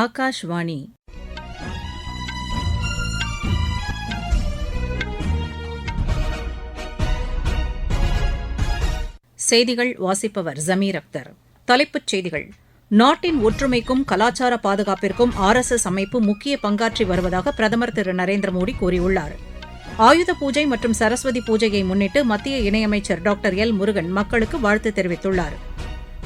ஆகாஷ்வாணி. செய்திகள் வாசிப்பவர் ஜமீர் அக்தர். தலைப்புச் செய்திகள். நாட்டின் ஒற்றுமைக்கும் கலாச்சார பாதுகாப்பிற்கும் ஆர் எஸ் எஸ் அமைப்பு முக்கிய பங்காற்றி வருவதாக பிரதமர் திரு நரேந்திர மோடி கூறியுள்ளார். ஆயுத பூஜை மற்றும் சரஸ்வதி பூஜையை முன்னிட்டு மத்திய இணையமைச்சர் டாக்டர் எல் முருகன் மக்களுக்கு வாழ்த்து தெரிவித்துள்ளார்.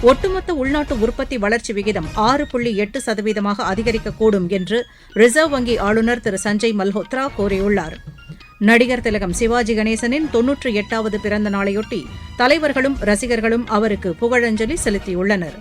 ஒட்டுமொத்த உள்நாட்டு உற்பத்தி வளர்ச்சி விகிதம் ஆறு புள்ளி எட்டு சதவீதமாக அதிகரிக்கக்கூடும் என்று ரிசர்வ் வங்கி ஆளுநர் திரு சஞ்சய் மல்ஹோத்ரா கூறியுள்ளார். நடிகர் திலகம் சிவாஜி கணேசனின் தொன்னூற்றி எட்டாவது பிறந்த நாளையொட்டி தலைவர்களும் ரசிகர்களும் அவருக்கு புகழஞ்சலி செலுத்தியுள்ளனர்.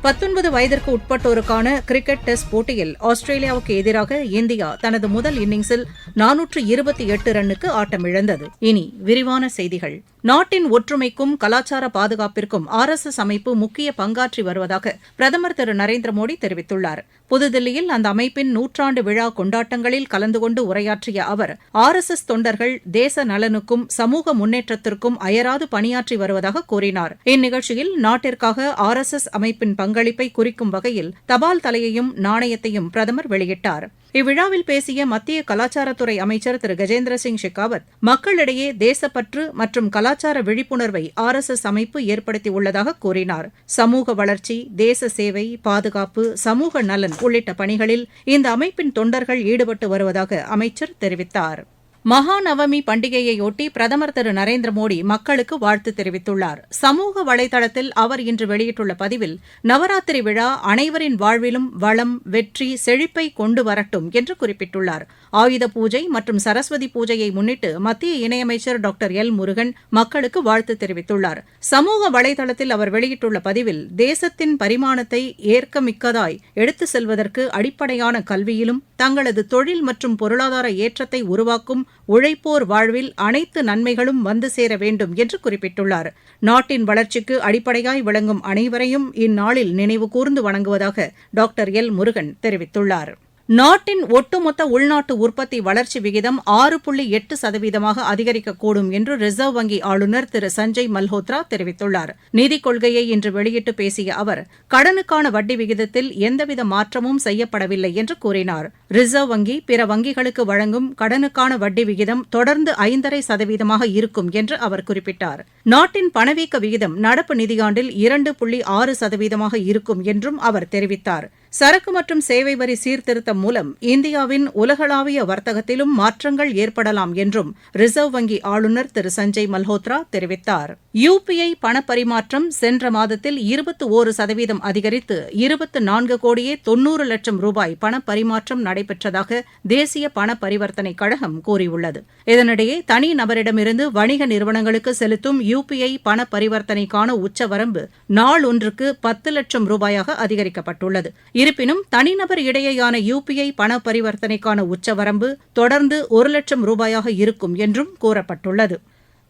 பத்தொன்பது வயதிற்கு உட்பட்டோருக்கான கிரிக்கெட் டெஸ்ட் போட்டியில் ஆஸ்திரேலியாவுக்கு எதிராக இந்தியா தனது முதல் இன்னிங்ஸில் நானூற்று இருபத்தி எட்டு ரன்னுக்கு ஆட்டமிழந்தது. இனி விரிவான செய்திகள். நாட்டின் ஒற்றுமைக்கும் கலாச்சார பாதுகாப்பிற்கும் ஆர் எஸ் எஸ் அமைப்பு முக்கிய பங்காற்றி வருவதாக பிரதமர் திரு நரேந்திர மோடி தெரிவித்துள்ளார். புதுதில்லியில் அந்த அமைப்பின் நூற்றாண்டு விழா கொண்டாட்டங்களில் கலந்து கொண்டு உரையாற்றிய அவர் ஆர் எஸ் எஸ் தொண்டர்கள் தேச நலனுக்கும் சமூக முன்னேற்றத்திற்கும் அயராது பணியாற்றி வருவதாக கூறினார். இந்நிகழ்ச்சியில் நாட்டிற்காக ஆர் எஸ் எஸ் அமைப்பின் பங்களிப்பை குறிக்கும் வகையில் தபால் தலையையும் நாணயத்தையும் பிரதமர் வெளியிட்டார். இவ்விழாவில் பேசிய மத்திய கலாச்சாரத்துறை அமைச்சர் திரு. கஜேந்திர சிங் ஷெகாவத் மக்களிடையே தேசப்பற்று மற்றும் கலாச்சார விழிப்புணர்வை ஆர் எஸ் எஸ் அமைப்பு ஏற்படுத்தியுள்ளதாக கூறினார். சமூக வளர்ச்சி தேச சேவை பாதுகாப்பு சமூக நலன் உள்ளிட்ட பணிகளில் இந்த அமைப்பின் தொண்டர்கள் ஈடுபட்டு வருவதாக அமைச்சர் தெரிவித்தார். மகாநவமி பண்டிகையையொட்டி பிரதமர் திரு நரேந்திர மோடி மக்களுக்கு வாழ்த்து தெரிவித்துள்ளார். சமூக வலைதளத்தில் அவர் இன்று வெளியிட்டுள்ள பதிவில் நவராத்திரி விழா அனைவரின் வாழ்விலும் வளம் வெற்றி செழிப்பை கொண்டு வரட்டும் என்று குறிப்பிட்டுள்ளார். ஆயுத பூஜை மற்றும் சரஸ்வதி பூஜையை முன்னிட்டு மத்திய இணையமைச்சர் டாக்டர் எல் முருகன் மக்களுக்கு வாழ்த்து தெரிவித்துள்ளார். சமூக வலைதளத்தில் அவர் வெளியிட்டுள்ள பதிவில் தேசத்தின் பரிமாணத்தை ஏற்கமிக்கதாய் எடுத்து செல்வதற்கு அடிப்படையான கல்வியிலும் தங்களது தொழில் மற்றும் பொருளாதார ஏற்றத்தை உருவாக்கும் உழைப்போர் வாழ்வில் அனைத்து நன்மைகளும் வந்து சேர வேண்டும் என்று குறிப்பிட்டுள்ளார். நாட்டின் வளர்ச்சிக்கு அடிப்படையாய் விளங்கும் அனைவரையும் இந்நாளில் நினைவு கூர்ந்து வணங்குவதாக டாக்டர் எல் முருகன் தெரிவித்துள்ளார். நாட்டின் ஒட்டுமொத்த உள்நாட்டு உற்பத்தி வளர்ச்சி விகிதம் ஆறு புள்ளி எட்டு சதவீதமாக அதிகரிக்கக்கூடும் என்று ரிசர்வ் வங்கி ஆளுநர் திரு சஞ்சய் மல்ஹோத்ரா தெரிவித்துள்ளார். நிதிக் கொள்கையை இன்று வெளியிட்டு பேசிய அவர் கடனுக்கான வட்டி விகிதத்தில் எந்தவித மாற்றமும் செய்யப்படவில்லை என்று கூறினார். ரிசர்வ் வங்கி பிற வங்கிகளுக்கு வழங்கும் கடனுக்கான வட்டி விகிதம் தொடர்ந்து ஐந்தரை சதவீதமாக இருக்கும் என்று அவர் குறிப்பிட்டார். நாட்டின் பணவீக்க விகிதம் நடப்பு நிதியாண்டில் இரண்டு புள்ளி ஆறு சதவீதமாக இருக்கும் என்றும் அவர் தெரிவித்தார். சரக்கு மற்றும் சேவை வரி சீர்திருத்தம் மூலம் இந்தியாவின் உலகளாவிய வர்த்தகத்திலும் மாற்றங்கள் ஏற்படலாம் என்றும் ரிசர்வ் வங்கி ஆளுநர் திரு சஞ்சய் மல்ஹோத்ரா தெரிவித்தார். யுபிஐ பணப்பரிமாற்றம் சென்ற மாதத்தில் இருபத்தி ஒரு சதவீதம் அதிகரித்து இருபத்து நான்கு கோடியே தொன்னூறு லட்சம் ரூபாய் பணப்பரிமாற்றம் நடைபெற்றதாக தேசிய பண பரிவர்த்தனை கழகம் கூறியுள்ளது. இதனிடையே தனி நபரிடமிருந்து வணிக நிறுவனங்களுக்கு செலுத்தும் யுபிஐ பண பரிவர்த்தனைக்கான உச்சவரம்பு நாள் ஒன்றுக்கு பத்து லட்சம் ரூபாயாக அதிகரிக்கப்பட்டுள்ளது. இருப்பினும் தனிநபர் இடையேயான யுபிஐ பண பரிவர்த்தனைக்கான உச்சவரம்பு தொடர்ந்து ஒரு லட்சம் ரூபாயாக இருக்கும் என்றும் கூறப்பட்டுள்ளது.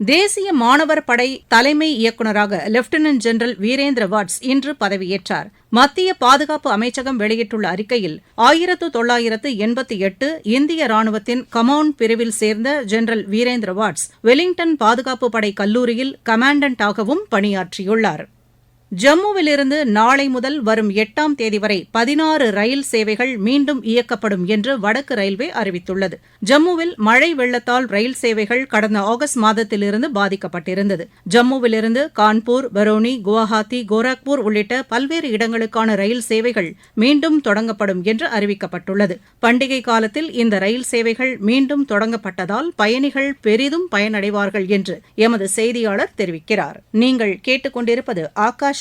தேசிய மாணவர் படை தலைமை இயக்குநராக லெப்டினன்ட் ஜெனரல் வீரேந்திர வாட்ஸ் இன்று பதவியேற்றார். மத்திய பாதுகாப்பு அமைச்சகம் வெளியிட்டுள்ள அறிக்கையில் ஆயிரத்து தொள்ளாயிரத்து எண்பத்தி எட்டு இந்திய ராணுவத்தின் கமௌண்ட் பிரிவில் சேர்ந்த ஜெனரல் வீரேந்திர வாட்ஸ் வெலிங்டன் பாதுகாப்பு படை கல்லூரியில் கமாண்டன்டாகவும் பணியாற்றியுள்ளார். ஜம்முவிலிருந்து நாளை முதல் வரும் எட்டாம் தேதி வரை பதினாறு ரயில் சேவைகள் மீண்டும் இயக்கப்படும் என்று வடக்கு ரயில்வே அறிவித்துள்ளது. ஜம்முவில் மழை வெள்ளத்தால் ரயில் சேவைகள் கடந்த ஆகஸ்ட் மாதத்திலிருந்து பாதிக்கப்பட்டிருந்தது. ஜம்முவிலிருந்து கான்பூர் பரோனி குவஹாத்தி கோரக்பூர் உள்ளிட்ட பல்வேறு இடங்களுக்கான ரயில் சேவைகள் மீண்டும் தொடங்கப்படும் என்று அறிவிக்கப்பட்டுள்ளது. பண்டிகை காலத்தில் இந்த ரயில் சேவைகள் மீண்டும் தொடங்கப்பட்டதால் பயணிகள் பெரிதும் பயனடைவார்கள் என்று எமது செய்தியாளர் தெரிவிக்கிறார். நீங்கள் கேட்டுக்கொண்டிருப்பது ஆகாஷ்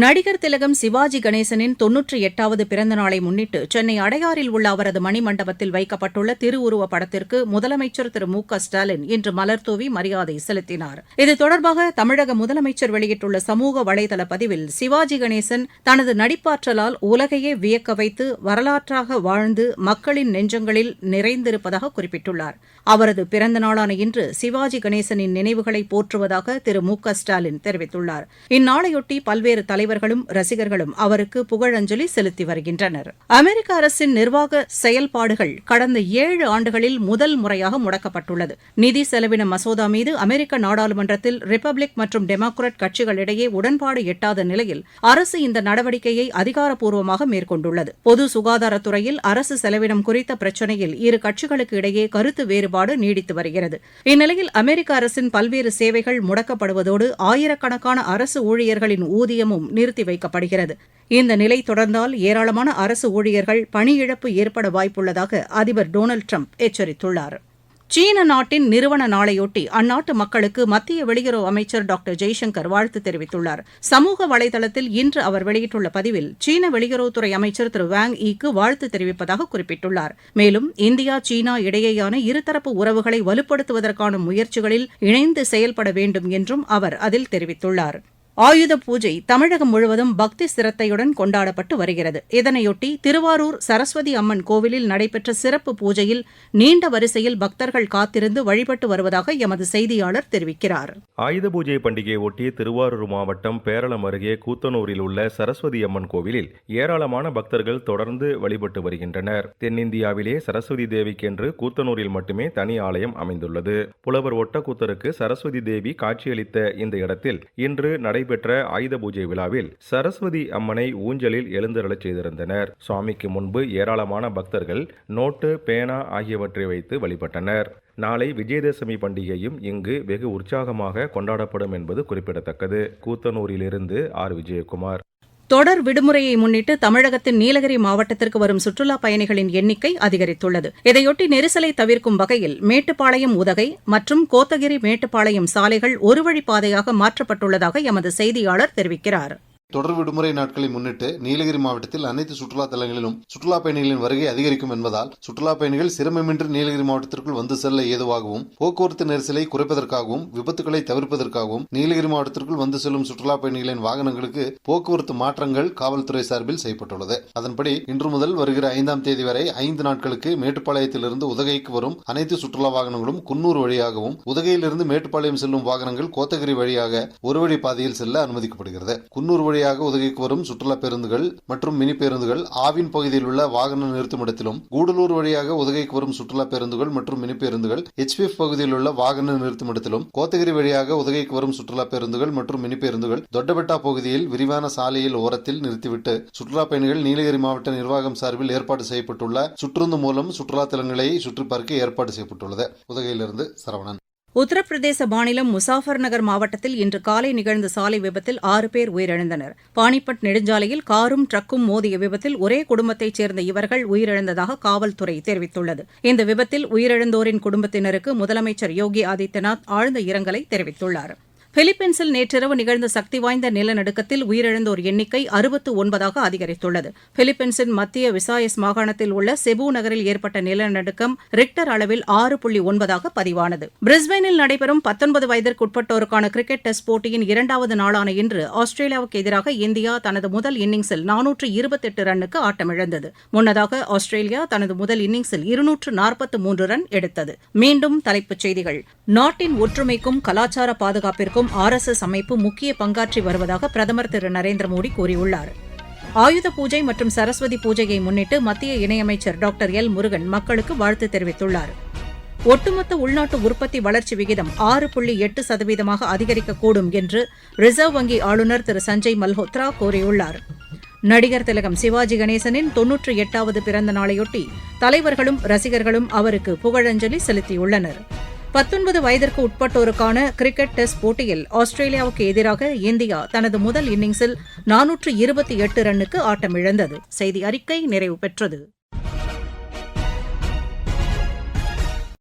நடிகர் திலகம் சிவாஜி கணேசனின் தொன்னூற்றி எட்டாவது பிறந்த நாளை முன்னிட்டு சென்னை அடையாறில் உள்ள அவரது மணிமண்டபத்தில் வைக்கப்பட்டுள்ள திருவுருவப் படத்திற்கு முதலமைச்சர் திரு மு க ஸ்டாலின் இன்று மலர்தூவி மரியாதை செலுத்தினார். இது தொடர்பாக தமிழக முதலமைச்சர் வெளியிட்டுள்ள சமூக வலைதள பதிவில் சிவாஜி கணேசன் தனது நடிப்பாற்றலால் உலகையே வியக்க வைத்து வரலாற்றாக வாழ்ந்து மக்களின் நெஞ்சங்களில் நிறைந்திருப்பதாக குறிப்பிட்டுள்ளார். அவரது பிறந்த நாளான இன்று சிவாஜி கணேசனின் நினைவுகளை போற்றுவதாக திரு மு க ஸ்டாலின் தெரிவித்துள்ளார். இந்நாளையொட்டி பல்வேறு தலைவர்களும் ரசிகர்களும் அவருக்கு புகழஞ்சலி செலுத்தி வருகின்றனர். அமெரிக்க அரசின் நிர்வாக செயல்பாடுகள் கடந்த ஏழு ஆண்டுகளில் முதல் முறையாக முடக்கப்பட்டுள்ளது. நிதி செலவின மசோதா மீது அமெரிக்க நாடாளுமன்றத்தில் ரிபப்ளிக் மற்றும் டெமோக்ராட் கட்சிகளிடையே உடன்பாடு எட்டாத நிலையில் அரசு இந்த நடவடிக்கையை அதிகாரப்பூர்வமாக மேற்கொண்டுள்ளது. பொது சுகாதாரத்துறையில் அரசு செலவினம் குறித்த பிரச்சினையில் இரு கட்சிகளுக்கு இடையே கருத்து வேறுபாடு நீடித்து வருகிறது. இந்நிலையில் அமெரிக்க அரசின் பல்வேறு சேவைகள் முடக்கப்படுவதோடு ஆயிரக்கணக்கான அரசு ஊழியர்களின் ஊதியமும் நிறுத்தி வைக்கப்படுகிறது. இந்த நிலை தொடர்ந்தால் ஏராளமான அரசு ஊழியர்கள் பணியிழப்பு ஏற்பட வாய்ப்புள்ளதாக அதிபர் டொனால்டு ட்ரம்ப் எச்சரித்துள்ளார். சீன நாட்டின் நிறுவன நாளையொட்டி அந்நாட்டு மக்களுக்கு மத்திய வெளியுறவு அமைச்சர் டாக்டர் ஜெய்சங்கர் வாழ்த்து தெரிவித்துள்ளார். சமூக வலைதளத்தில் இன்று அவர் வெளியிட்டுள்ள பதிவில் சீன வெளியுறவுத்துறை அமைச்சர் திரு வாங் ஈக்கு வாழ்த்து தெரிவிப்பதாக குறிப்பிட்டுள்ளார். மேலும் இந்தியா சீனா இடையேயான இருதரப்பு உறவுகளை வலுப்படுத்துவதற்கான முயற்சிகளில் இணைந்து செயல்பட வேண்டும் என்றும் அவர் அதில் தெரிவித்துள்ளார். ஆயுத பூஜை தமிழகம் முழுவதும் பக்தி சிரத்தையுடன் கொண்டாடப்பட்டு வருகிறது. இதனையொட்டி திருவாரூர் சரஸ்வதி அம்மன் கோவிலில் நடைபெற்ற சிறப்பு பூஜையில் நீண்ட வரிசையில் பக்தர்கள் காத்திருந்து வழிபட்டு வருவதாக எமது செய்தியாளர் தெரிவிக்கிறார். ஆயுத பூஜை பண்டிகையை ஒட்டி திருவாரூர் மாவட்டம் பேரளம் அருகே கூத்தனூரில் உள்ள சரஸ்வதி அம்மன் கோவிலில் ஏராளமான பக்தர்கள் தொடர்ந்து வழிபட்டு வருகின்றனர். தென்னிந்தியாவிலே சரஸ்வதி தேவிக்கென்று கூத்தனூரில் மட்டுமே தனி ஆலயம் அமைந்துள்ளது. புலவர் ஒட்டக்கூத்தருக்கு சரஸ்வதி தேவி காட்சியளித்த இந்த இடத்தில் இன்று நடைபெற்ற ஆயுத பூஜை விழாவில் சரஸ்வதி அம்மனை ஊஞ்சலில் எழுந்தருளச் செய்திருந்தனர். சுவாமிக்கு முன்பு ஏராளமான பக்தர்கள் நோட்டு பேனா ஆகியவற்றை வைத்து வழிபட்டனர். நாளை விஜயதசமி பண்டிகையும் இங்கு வெகு உற்சாகமாக கொண்டாடப்படும் என்பது குறிப்பிடத்தக்கது. கூத்தனூரிலிருந்து ஆர். விஜயகுமார். தொடர் விடுமுறையை முன்னிட்டு தமிழகத்தின் நீலகிரி மாவட்டத்திற்கு வரும் சுற்றுலாப் பயணிகளின் எண்ணிக்கை அதிகரித்துள்ளது. இதையொட்டி நெரிசலை தவிர்க்கும் வகையில் மேட்டுப்பாளையம் உதகை மற்றும் கோத்தகிரி மேட்டுப்பாளையம் சாலைகள் ஒருவழிப்பாதையாக மாற்றப்பட்டுள்ளதாக எமது செய்தியாளர் தெரிவிக்கிறார். தொடர் விடுமுறை நாட்களை முன்னிட்டு நீலகிரி மாவட்டத்தில் அனைத்து சுற்றுலா தலங்களிலும் சுற்றுலா பயணிகளின் வருகை அதிகரிக்கும் என்பதால் சுற்றுலா பயணிகள் சிரமமின்றி நீலகிரி மாவட்டத்திற்குள் வந்து செல்ல ஏதுவாகவும் போக்குவரத்து நெரிசலை குறைப்பதற்காகவும் விபத்துகளை தவிர்ப்பதற்காகவும் நீலகிரி மாவட்டத்திற்குள் வந்து செல்லும் சுற்றுலா பயணிகளின் வாகனங்களுக்கு போக்குவரத்து மாற்றங்கள் காவல்துறை சார்பில் செய்யப்பட்டுள்ளது. அதன்படி இன்று முதல் வருகிற ஐந்தாம் தேதி வரை ஐந்து நாட்களுக்கு மேட்டுப்பாளையத்திலிருந்து உதகைக்கு வரும் அனைத்து சுற்றுலா வாகனங்களும் குன்னூர் வழியாகவும் உதகையிலிருந்து மேட்டுப்பாளையம் செல்லும் வாகனங்கள் கோத்தகிரி வழியாக ஒரு வழி பாதையில் செல்ல அனுமதிக்கப்படுகிறது. குன்னூர் வழி வழியாக உதகைக்கு வரும் சுற்றுலா பேருந்துகள் மற்றும் மினி பேருந்துகள் ஆவின் பகுதியில் உள்ள வாகன நிறுத்துமிடத்திலும் கூடலூர் வழியாக உதகைக்கு வரும் சுற்றுலா பேருந்துகள் மற்றும் மினி பேருந்துகள் எச்பிஎஃப் பகுதியில் உள்ள வாகன நிறுத்துமிடத்திலும் கோத்தகிரி வழியாக உதகைக்கு வரும் சுற்றுலா பேருந்துகள் மற்றும் மினி பேருந்துகள் தொட்டபெட்டா பகுதியில் விரிவான சாலையில் ஓரத்தில் நிறுத்திவிட்டு சுற்றுலா பயணிகள் நீலகிரி மாவட்ட நிர்வாகம் சார்பில் ஏற்பாடு செய்யப்பட்டுள்ள சுற்றுந்து மூலம் சுற்றுலா தலங்களை சுற்றி பார்க்க ஏற்பாடு செய்யப்பட்டுள்ளது. உதகையிலிருந்து சரவணன். உத்தரப்பிரதேச மாநிலம் முசாஃபர் நகர் மாவட்டத்தில் இன்று காலை நிகழ்ந்த சாலை விபத்தில் ஆறு பேர் உயிரிழந்தனர். பானிபட் நெடுஞ்சாலையில் காரும் ட்ரக்கும் மோதிய விபத்தில் ஒரே குடும்பத்தைச் சேர்ந்த இவர்கள் உயிரிழந்ததாக காவல்துறை தெரிவித்துள்ளது. இந்த விபத்தில் உயிரிழந்தோரின் குடும்பத்தினருக்கு முதலமைச்சர் யோகி ஆதித்யநாத் ஆழ்ந்த இரங்கலை தெரிவித்துள்ளார். பிலிப்பீன்ஸில் நேற்றிரவு நிகழ்ந்த சக்தி வாய்ந்த நிலநடுக்கத்தில் உயிரிழந்தோர் எண்ணிக்கை அறுபத்து ஒன்பதாக அதிகரித்துள்ளது. பிலிப்பீன்ஸின் மத்திய விசாயஸ் மாகாணத்தில் உள்ள செபு நகரில் ஏற்பட்ட நிலநடுக்கம் ரிக்டர் அளவில் ஆறு புள்ளி ஒன்பதாக பதிவானது. பிரிஸ்பெயினில் நடைபெறும் பத்தொன்பது வயதிற்குட்பட்டோருக்கான கிரிக்கெட் டெஸ்ட் போட்டியின் இரண்டாவது நாளான இன்று ஆஸ்திரேலியாவுக்கு எதிராக இந்தியா தனது முதல் இன்னிங்ஸில் நானூற்று இருபத்தெட்டு ரன்னுக்கு ஆட்டமிழந்தது. முன்னதாக ஆஸ்திரேலியா தனது முதல் இன்னிங்ஸில் இருநூற்று நாற்பத்து மூன்று ரன் எடுத்தது. மீண்டும் தலைப்புச் செய்திகள். நாட்டின் ஒற்றுமைக்கும் கலாச்சார பாதுகாப்பிற்கும் ஆர் எஸ் எஸ் அமைப்பு முக்கிய பங்காற்றி வருவதாக பிரதமர் திரு நரேந்திர மோடி கூறியுள்ளார். ஆயுத பூஜை மற்றும் சரஸ்வதி பூஜையை முன்னிட்டு மத்திய இணையமைச்சர் டாக்டர் எல் முருகன் மக்களுக்கு வாழ்த்து தெரிவித்துள்ளார். ஒட்டுமொத்த உள்நாட்டு உற்பத்தி வளர்ச்சி விகிதம் ஆறு புள்ளி எட்டு சதவீதமாக அதிகரிக்கக்கூடும் என்று ரிசர்வ் வங்கி ஆளுநர் திரு சஞ்சய் மல்ஹோத்ரா கூறியுள்ளார். நடிகர் திலகம் சிவாஜி கணேசனின் தொன்னூற்றி எட்டாவது பிறந்த நாளையொட்டி தலைவர்களும் ரசிகர்களும் அவருக்கு புகழஞ்சலி செலுத்தியுள்ளனர். பத்தொன்பது வயதிற்கு உட்பட்டோருக்கான கிரிக்கெட் டெஸ்ட் போட்டியில் ஆஸ்திரேலியாவுக்கு எதிராக இந்தியா தனது முதல் இன்னிங்ஸில் நானூற்று இருபத்தி எட்டு ரன்னுக்கு ஆட்டமிழந்தது. செய்தி அறிக்கை நிறைவு பெற்றது.